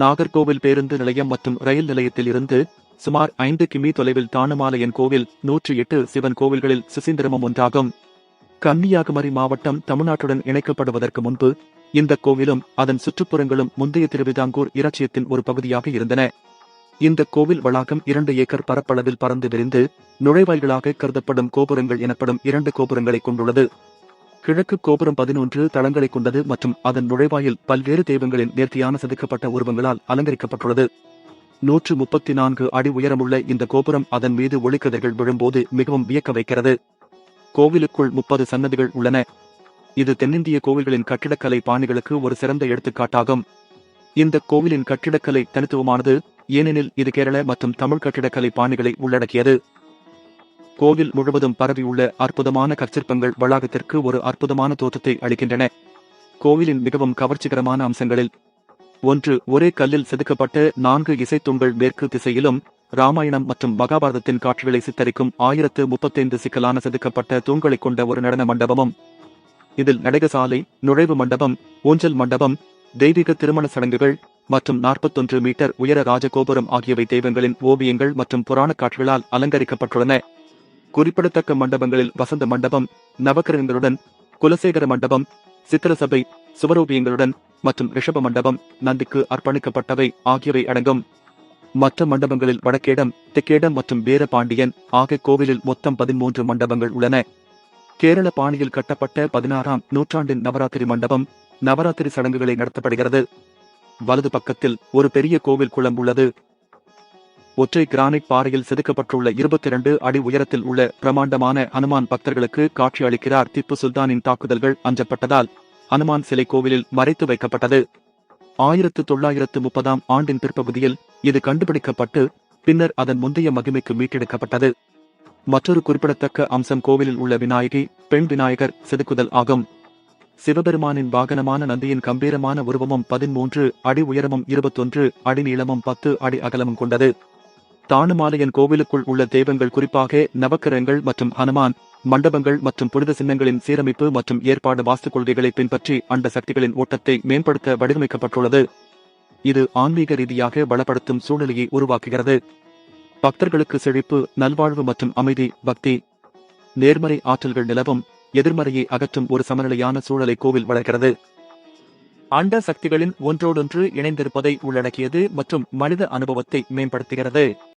நாகர்கோவில் பேருந்து நிலையம் மற்றும் ரயில் நிலையத்தில் இருந்து சுமார் ஐந்து கிமி தொலைவில் தானுமாலையன் கோவில் நூற்றி எட்டு சிவன் கோவில்களில் சுசீந்திரமும் ஒன்றாகும் கன்னியாகுமரி மாவட்டம் தமிழ்நாட்டுடன் இணைக்கப்படுவதற்கு முன்பு இந்த கோவிலும் அதன் சுற்றுப்புறங்களும் முந்தைய திருவிதாங்கூர் இராச்சியத்தின் ஒரு பகுதியாக இருந்தன. இந்த கோவில் வளாகம் இரண்டு ஏக்கர் பரப்பளவில் பறந்து விரிந்து நுழைவாயில்களாக கருதப்படும் கோபுரங்கள் எனப்படும் இரண்டு கோபுரங்களை கொண்டுள்ளது. கிழக்கு கோபுரம் பதினொன்று தளங்களை கொண்டது மற்றும் அதன் நுழைவாயில் பல்வேறு தெய்வங்களின் நேர்த்தியான செதுக்கப்பட்ட உருவங்களால் அலங்கரிக்கப்பட்டுள்ளது. நூற்று முப்பத்தி நான்கு அடி உயரமுள்ள இந்த கோபுரம் அதன் மீது ஒளிக்கதிர்கள் விழும்போது மிகவும் வியக்க வைக்கிறது. கோவிலுக்குள் முப்பது சன்னதிகள் உள்ளன. இது தென்னிந்திய கோவில்களின் கட்டிடக்கலை பாணிகளுக்கு ஒரு சிறந்த எடுத்துக்காட்டாகும். இந்த கோவிலின் கட்டிடக்கலை தனித்துவமானது ஏனெனில் இது கேரள மற்றும் தமிழ் கட்டிடக்கலை பாணிகளை உள்ளடக்கியது. கோவில் முழுவதும் பரவியுள்ள அற்புதமான கற்சிற்பங்கள் வளாகத்திற்கு ஒரு அற்புதமான தோற்றத்தை அளிக்கின்றன. கோவிலின் மிகவும் கவர்ச்சிகரமான அம்சங்களில் ஒன்று ஒரே கல்லில் செதுக்கப்பட்ட நான்கு இசைத்தூண்கள் மேற்கு திசையிலும் ராமாயணம் மற்றும் மகாபாரதத்தின் காட்சிகளை சித்தரிக்கும் ஆயிரத்து முப்பத்தைந்து சிக்கலான செதுக்கப்பட்ட தூண்களைக் கொண்ட ஒரு நடன மண்டபமும் இதில் நடகசாலை நுழைவு மண்டபம் ஊஞ்சல் மண்டபம் தெய்வீக திருமண சடங்குகள் மற்றும் நாற்பத்தொன்று மீட்டர் உயர ராஜகோபுரம் ஆகியவை தெய்வங்களின் ஓவியங்கள் மற்றும் புராணக் காட்சிகளால் அலங்கரிக்கப்பட்டுள்ளன. குறிப்பிடத்தக்க மண்டபங்களில் வசந்த மண்டபம் நவக்கரங்களுடன் குலசேகர மண்டபம் சித்திரசபை சுவரூபியங்களுடன் மற்றும் ரிஷப மண்டபம் நந்திக்கு அர்ப்பணிக்கப்பட்டவை ஆகியவை அடங்கும். மற்ற மண்டபங்களில் வடக்கேடம் தெக்கேடம் மற்றும் வீரபாண்டியன் ஆகிய கோவிலில் மொத்தம் பதிமூன்று மண்டபங்கள் உள்ளன. கேரள பாணியில் கட்டப்பட்ட பதினாறாம் நூற்றாண்டின் நவராத்திரி மண்டபம் நவராத்திரி சடங்குகளை நடத்தப்படுகிறது. வலது பக்கத்தில் ஒரு பெரிய கோவில் குளம் உள்ளது. ஒற்றை கிரானைட் பாறையில் செதுக்கப்பட்டுள்ள இருபத்தி இரண்டு அடி உயரத்தில் உள்ள பிரமாண்டமான ஹனுமான் பக்தர்களுக்கு காட்சி அளிக்கிறார் திப்பு சுல்தானின் தாக்குதல்கள் அஞ்சப்பட்டதால் ஹனுமான் சிலை கோவிலில் மறைத்து வைக்கப்பட்டது. ஆயிரத்து தொள்ளாயிரத்து முப்பதாம் ஆண்டின் பிற்பகுதியில் இது கண்டுபிடிக்கப்பட்டு பின்னர் அதன் முந்தைய மகிமைக்கு மீட்டெடுக்கப்பட்டது. மற்றொரு குறிப்பிடத்தக்க அம்சம் கோவிலில் உள்ள விநாயகி பெண் விநாயகர் செதுக்குதல் ஆகும். சிவபெருமானின் வாகனமான நந்தியின் கம்பீரமான உருவமும் பதிமூன்று அடி உயரமும் இருபத்தொன்று அடி நீளமும் பத்து அடி அகலமும் கொண்டது. தானுமாலையன் கோவிலுக்குள் உள்ள தெய்வங்கள் குறிப்பாக நவக்கிரகங்கள் மற்றும் ஹனுமான் மண்டபங்கள் மற்றும் புனித சின்னங்களின் சீரமைப்பு மற்றும் ஏற்பாடு வாஸ்து கொள்கைகளை பின்பற்றி அந்த சக்திகளின் ஓட்டத்தை மேம்படுத்த வடிவமைக்கப்பட்டுள்ளது. இது ஆன்மீக ரீதியாக பலப்படுத்தும் சூழ்நிலையை உருவாக்குகிறது. பக்தர்களுக்கு செழிப்பு நல்வாழ்வு மற்றும் அமைதி பக்தி. நேர்மறை ஆற்றல்கள் நிலவும் எதிர்மறையை அகற்றும் ஒரு சமநிலையான சூழலை கோவில் வளர்க்கிறது. அண்ட சக்திகளின் ஒன்றோடொன்று இணைந்திருப்பதை உள்ளடக்கியது மற்றும் மனித அனுபவத்தை மேம்படுத்துகிறது.